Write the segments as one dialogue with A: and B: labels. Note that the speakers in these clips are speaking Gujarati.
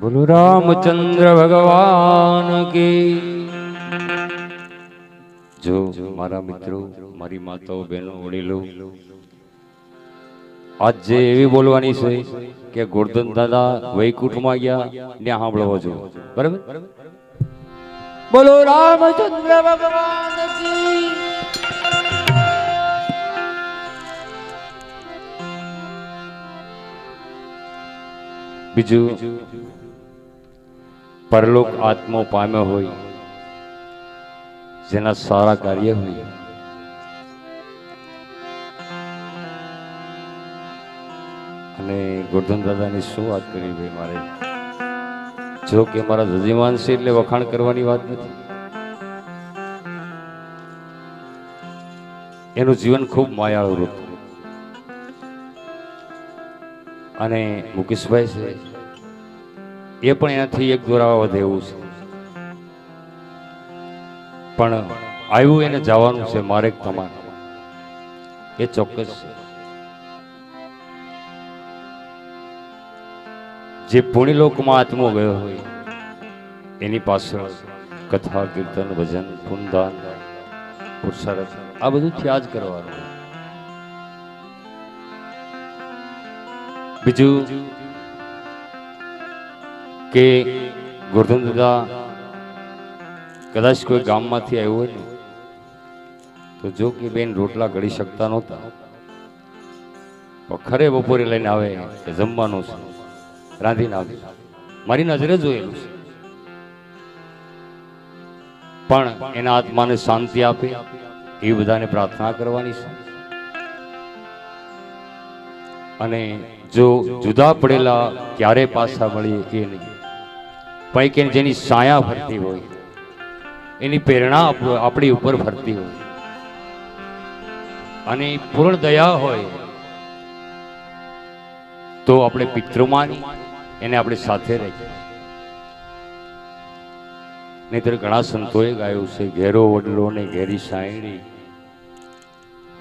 A: બોલો, રામચંદ્ર ભગવાન કી. જો મારા મિત્રો, મારી માતાઓ, બહેનો, વડીલો, આજે એવી બોલવાની છે કે ગોરધન દાદા વૈકુંઠમાં ગયા, ને સાંભળવો જો. બરાબર? બોલો, રામચંદ્ર ભગવાન બીજું, પરલોક આત્મો પામ્યો હોય, જેના સારા કાર્ય હોય. અને ગોરધન દાદાની શું વાત કરી ભાઈ મારે? જો કે મારા જજીમાન છે એટલે વખાણ કરવાની વાત નથી. એનું જીવન ખૂબ માયાળું હતું. અને મુકેશભાઈ છે, એ પણ એનાથી એક દોરાવા વધે એવું છે. પણ આવ્યું એને જવાનું છે મારે તમારે. એ ચોક્કસ છે. જે પુણ્યલોકમાં આત્મો ગયો હોય, એની પાછળ કથા, કીર્તન, ભજન, પુનદાન પુરુષાર્થ આ બધું થયા જ કરવાનું. બીજું કે ગોરધન દાદા કદાચ કોઈ ગામમાંથી આવ્યો હોય ને, તો જો કે બેન રોટલા ઘડી શકતા નહોતા. ખરે બપોરે લઈને આવે કે જમવાનું છે, રાંધીને આવે. મારી નજરે જોયેલું છે. પણ એના આત્માને શાંતિ આપે, એ બધાને પ્રાર્થના કરવાની છે. અને જો જુદા પડેલા ક્યારે પાછા મળીએ એ નહીં? પૈક જેની સાયા ફરતી હોય, એની પ્રેરણા આપણી ઉપર ફરતી હોય. અને પૂર્ણ દયા હોય, તો આપણે પિતૃમાની, એને આપણે સાથે રાખીએ. નહીતર ઘણા સંતોએ ગાયું છે, ઘેરો વડલો ને ઘેરી સાયણી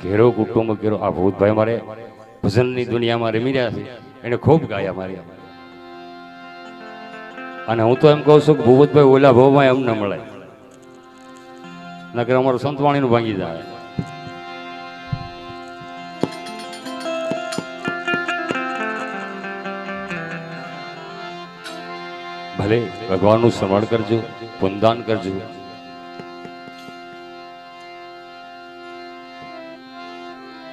A: ઘેરો કુટુંબ, ઘેરો આ ભૂતભાઈ મારે ભજનની દુનિયામાં રમી રહ્યા છે. એને ખૂબ ગાયા મારી. અને હું તો એમ કહું છું કે ભૂપતભાઈ ઓલા ભાવમાં એમ ન મળે. નકર અમારું સંતવાણીનું ભાંગી જાય. ભલે ભગવાનનું સ્મરણ કરજો, પુનદાન કરજો.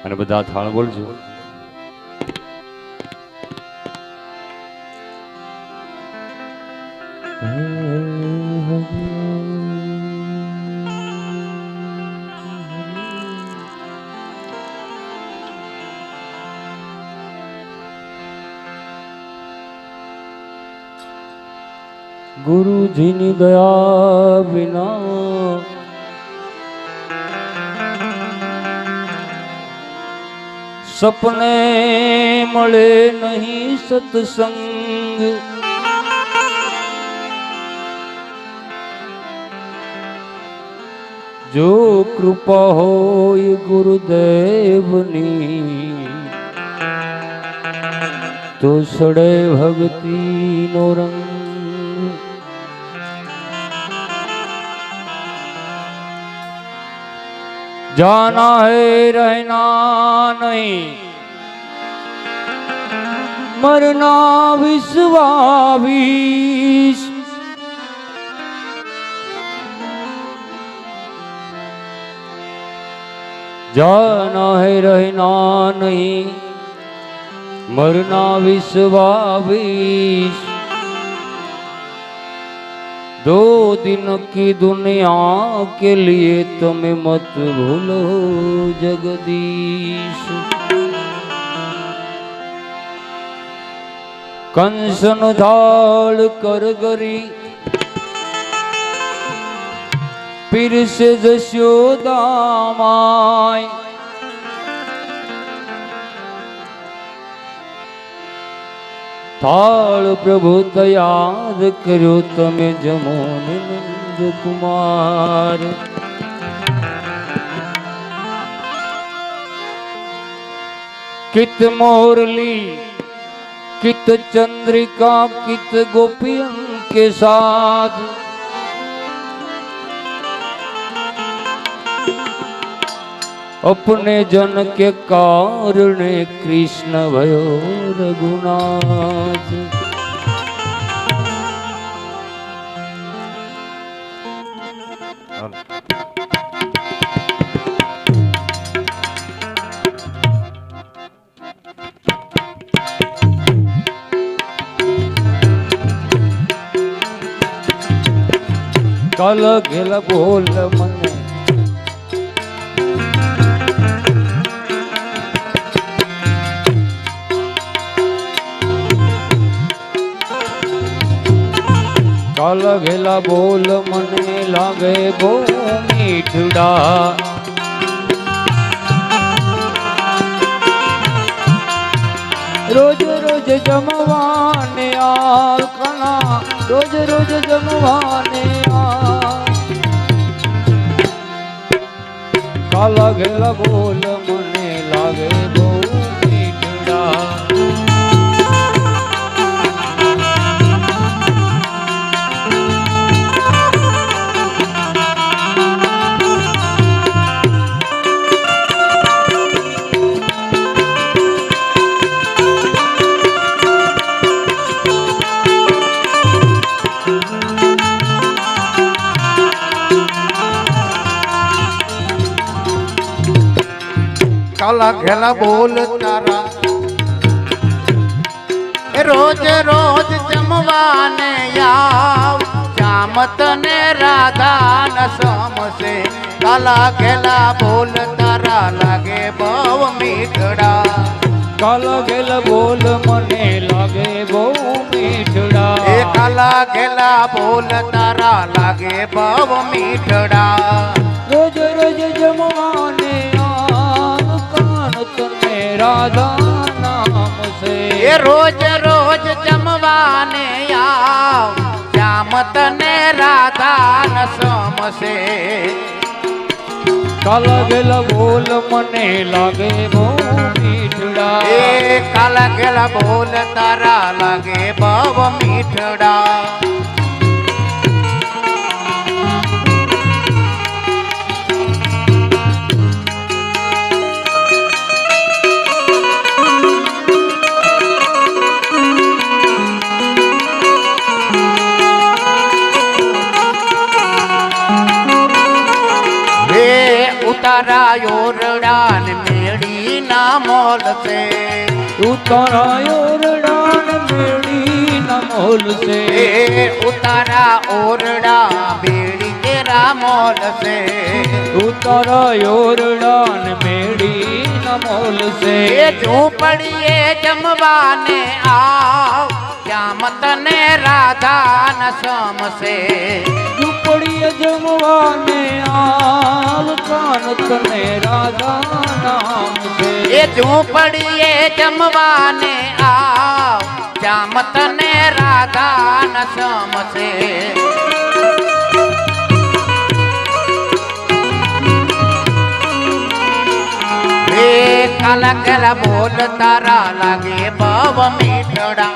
A: અને બધા થાળ બોલજો. ગુરુજીની દયા વિના. સપને મળે નહીં સત્સંગ. જો કૃપા હોય ગુરુદેવની, તો સડે ભક્તિનો રંગ જાના હે રહેના નહીં. મરના વિશ્વાવીશ. જાના હે રહેના નહીં. મરના વિશ્વાવીશ. दो दिन की दुनिया के लिए तुम्हें मत भूलो, जगदीश। कंसन ढाल कर गरी। फिर से जशोदा माय થાળ પ્રભુ તૈયાર કર્યો તમે જમો નંદ કુમાર કિત મોરલી,
B: કિત ચંદ્રિકા, કિત ગોપીયન કે સાથ અપને જન કે કારણે કૃષ્ણ ભયો રઘુનાથ કાલ ઘેલા બોલ મને કલ ઘેલા બોલ, મને લાગે બહુ મીઠડા. રોજ રોજ જમવાને આલ કણા, રોજ રોજ જમવાને કાલા ઘેલા બોલ, મને લાગે બહુ મીઠડા.
C: કાલા ઘેલા બોલ તારા. રોજ રોજ જમવાને આવ. જામત ને રાધા ન સમસે કાલા ઘેલા બોલ તારા લાગે બહુ મીઠડા.
B: કાલા ઘેલા બોલ મને લાગે બહુ મીઠડા.
C: એ કાલા ઘેલા બોલ તારા લાગે બહુ મીઠડા.
B: રોજ રોજ જમવાને રાધા નામ સે
C: એ રોજ રોજ જમવાને આવ શ્યામ તને રાધા ન સમસે
B: કાલા ઘેલા બોલ મને લાગે બહુ મીઠડા.
C: એ કાલા ગેલા બોલ તારા લાગે બહુ મીઠડા. ના મોલ છે.
B: ઉતારા ન મોલ
C: ઉતારા ઓરડા બેડી તેરા મોલશે
B: ઉતારા ઓરડાન મેળી ન મોલ
C: ઝૂંપડીએ જમવાને આવ. શ્યામ ને રાધા ન સમસે
B: ઝૂંપડીએ જમવાને આલ કાનત ને રાધા નામ છે.
C: એ ઝૂંપડીએ જમવાને આવ ક્યામત ને રાધા ન સમસે હે કાલા કાલા બોલ તારા લાગે બવ મીઠડા.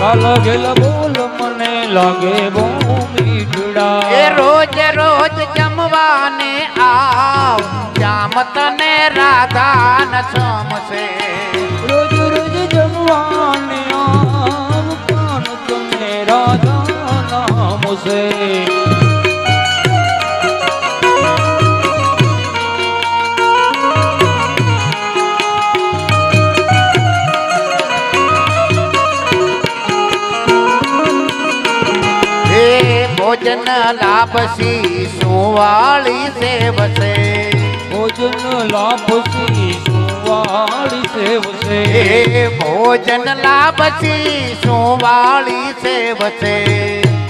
B: કાલ ગેલ બોલ મને લાગે બહુ મીઠડા.
C: એ રોજ રોજ જમવાને આવ જામ તને રાધા ન સમસે
B: રોજ રોજ જમવાને આવ કાન તને રાધા નામ
C: ભોજન લાભસી સુવાળી સેવસે
B: ભોજન લાભસી સુવાળી સેવસે
C: ભોજન લાભસી સુવાળી સેવસે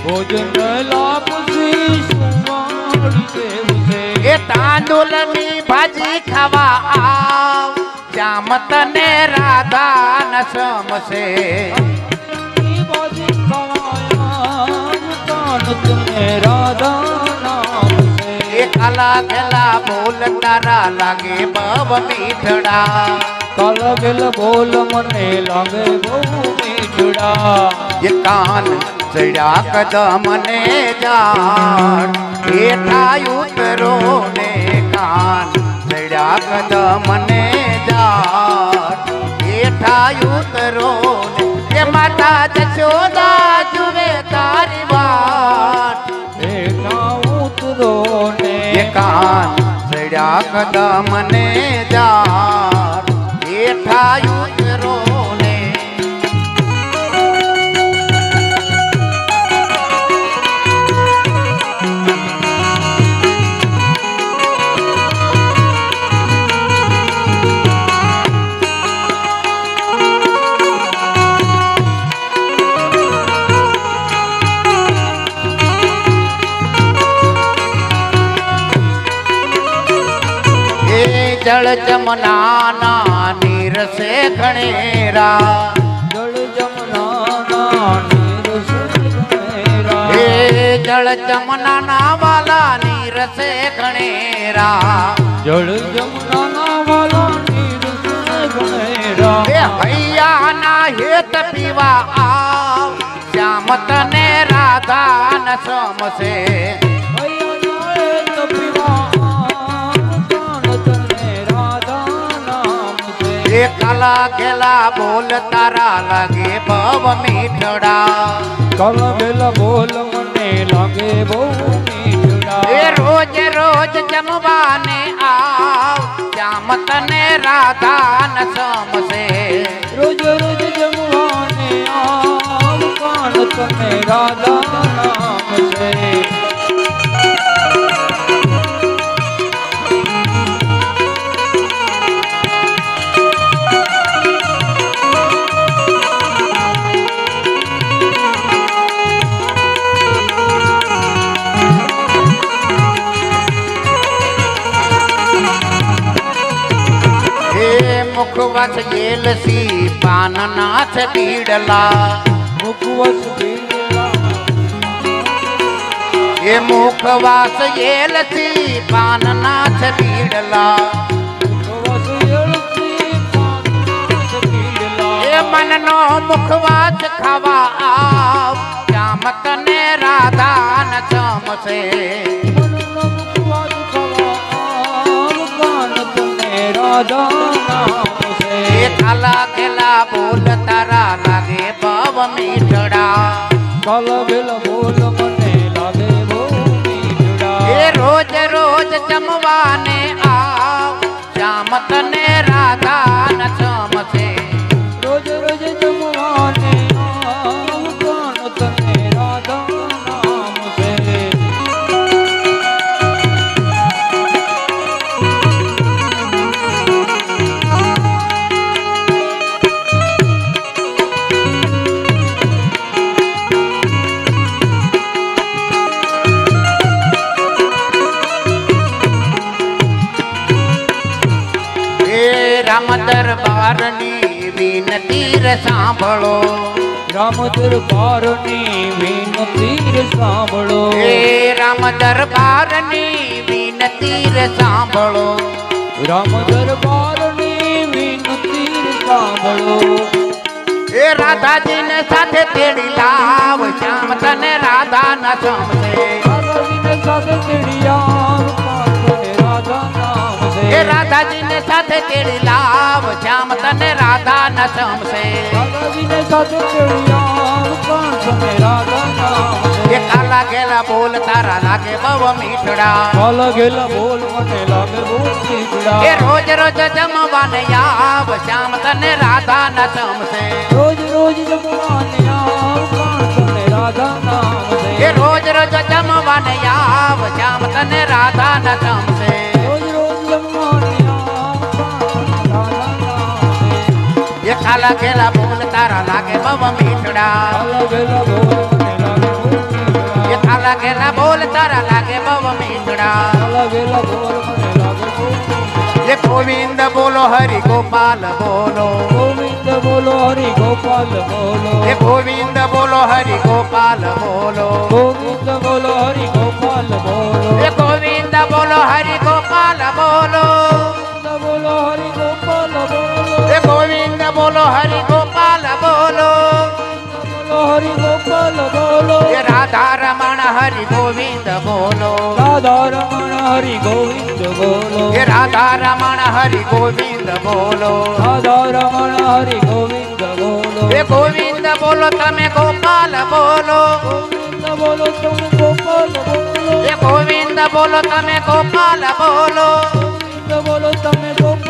B: ભોજન લાભસી સુવાળી સેવસે
C: એ તાંદુલની ભાજી ખાવા આવ. જામતને રાધા ન સમસે
B: ખવાયા તુમે રાધા નામ
C: એ કાલા ગેલા બોલ તારા લાગે બબ મીઠડા.
B: કાલ બેલ બોલ મને લાગે બહુ મીઠડા.
C: એ કાન ચડ્યા કદમ ને જાણ હેઠા ઉતરો ને કાન ચડ્યા કદમ ને જાણ હેઠા ઉતરો ને માતા જશોદા ચડ્યા જા ને જળ જમનાના નીરસે ઘણેરા
B: જળ જમના
C: એ જળ જમનાના વાલા નીરસે ઘણેરા.
B: જળ જમના વાલા નીર સુમેરા
C: એ હૈયાના હેત પીવા આવ શ્યામ તને રાધા ન સમસે કલા ગેલા બોલ તારા લાગે ભવ મીઠડા.
B: કલ ગેલા બોલ મને લાગે બહુ મીઠડા.
C: એ રોજ રોજ જમવાને આવ જામ તને રાધાન સમસે
B: રોજ રોજ જમવાને આવ કાન તને રાધા
C: મુખવત જેલસી પાનનાથ બીડલા
B: મુકવસ
C: એ મુખવાસ એલસી પાનનાથ બીડલા એ મનનો મુખવાસ ખાવા આવ. શ્યામ તને રાધા ન
B: તને રાધા
C: એ ખાલા ખેલા બોલ તારા લાગે પવ મીઠડા
B: કલ બેલ બોલ મને લાગે બહુ મીઠડા
C: એ રોજ રોજ જમવાને રામ દરબારની વિનતી રે સાંભળો.
B: રામ દરબારની વિનતી રે સાંભળો.
C: હે રામ દરબારની વિનતી રે સાંભળો.
B: રામ દરબારની વિનતી રે સાંભળો.
C: હે રાધાજીને સાથે તેડી લાવ શ્યામ તને રાધા ન રાધાજી
B: ને સાથે તેડી રાધા
C: હે રાધાજીને સાથે તેડી લાવ શ્યામ તને રાધા ન
B: રાધાજીને સાથે તેડિયા કાન તને રાધા નામ
C: એ
B: છે
C: કાલા ગેલા બોલ તારા લાગે બવ મીઠડા.
B: કાલા ગેલા બોલ મને લાગે બવ મીઠડા.
C: એ રોજ રોજ જમવાને આવ શ્યામ તને રાધા ન સમસે
B: રોજ રોજ જમવાને આવ કાન તને રાધા નામ
C: એ
B: છે
C: રોજ રોજ જમવાને આવ શ્યામ તને રાધા ન સમસે
B: છે
C: એ ખાલા ખેલા બોલ, તારા લાગે બહુ મીઠડા.
B: કાલ ગેલા બોલ,
C: તારા લાગે બહુ મીઠડા. એ ગોવિંદ બોલો, હરિ ગોપાલ બોલો.
B: ગોવિંદ બોલો, હરિ ગોપાલ બોલો.
C: એ ગોવિંદ બોલો, હરિ ગોપાલ બોલો.
B: ગોવિંદ બોલો હરિ ગોપાલ બોલો
C: એ ગોવિંદ બોલો હરિ ગોપાલ બોલો
B: બોલો, હરિ ગોપાલ બોલો.
C: ગોવિંદ બોલો હરિ ગોપાલ બોલો.
B: હરિ ગોપાલ બોલો
C: રાધા રમણ હરિ ગોવિંદ બોલો.
B: રાધા રમણ હરિ ગોવિંદ બોલો
C: રાધા રમણ હરિ ગોવિંદ બોલો.
B: રાધા રમણ હરિ ગોવિંદ બોલો
C: હે ગોવિંદ બોલો તમે ગોપાલ બોલો.
B: ગોવિંદ બોલો તમે ગોપાલ બોલો
C: હે ગોવિંદ બોલો, તમે ગોપાલ બોલો.
B: બોલો તમે ગોપાલ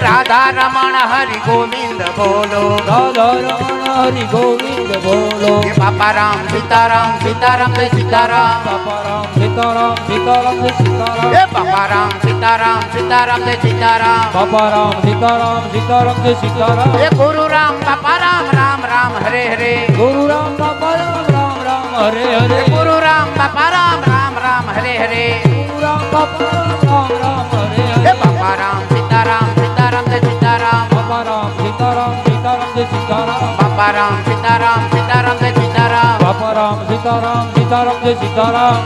C: રાધા રમણ હરિ ગોવિંદ બોલો.
B: રાધા રમણ હરિ ગોવિંદ બોલો.
C: હે બાપા રામ સીતારામ સીતારામ જય સીતારામ.
B: બાપારામ સીતારામ સીતારામ જય સીતારામ.
C: હે બાપા રામ સીતારામ સીતારામ જય સીતારામ.
B: બાપારામ સીતારામ સીતારામ જય સીતારામ.
C: હે ગુરુ રામ બાપા રામ રામ રામ હરે હરે.
B: ગુરુ રામ બાપા રામ રામ રામ હરે હરે.
C: ગુરુ રામ બાપા રામ રામ રામ હરે હરે.
B: ગુરુ રામ બાપા રામ રામ રામ હરે હરે.
C: બાપા રામ સીતારામ જય સીતારામ બાપા રામ સીતારામ સીતારામ જય સીતારામ
B: બાપારામ સીતારામ સીતારામ જય સીતારામ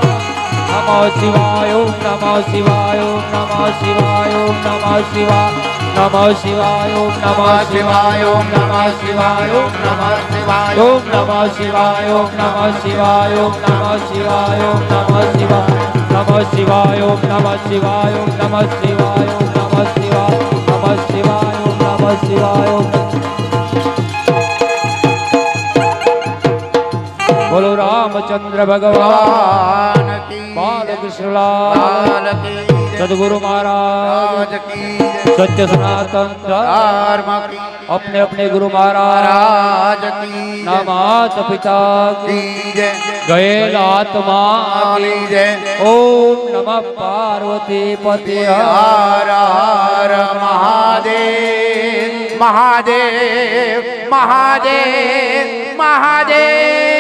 B: નમઃ શિવાય ઓમ નમઃ શિવાય ઓમ નમઃ શિવાય ઓમ નમઃ શિવાય નમો શિવાય ઓમ નમઃ શિવાય ઓમ નમઃ શિવાય ઓમ નમઃ
C: શિવાય
B: ઓમ નમઃ શિવાય ઓમ નમઃ શિવાય ઓમ નમઃ શિવાય ઓમ નમઃ શિવાય નમઃ શિવાય ઓમ નમઃ શિવાય ઓમ નમઃ શિવાય ઓમ નમઃ શિવાય નમઃ શિવાય ઓમ નમઃ શિવાય ઓમ
C: बोलो रामचंद्र
B: भगवान बाल
C: कृष्ण सदगुरु महाराज
B: सत्य सनातन धर्म। अपने अपने गुरु महाराज
C: की
B: मात पिता गए आत्मा ओम नमः पार्वती पति
C: हर हर महादेव। महादेव महादेव महादेव।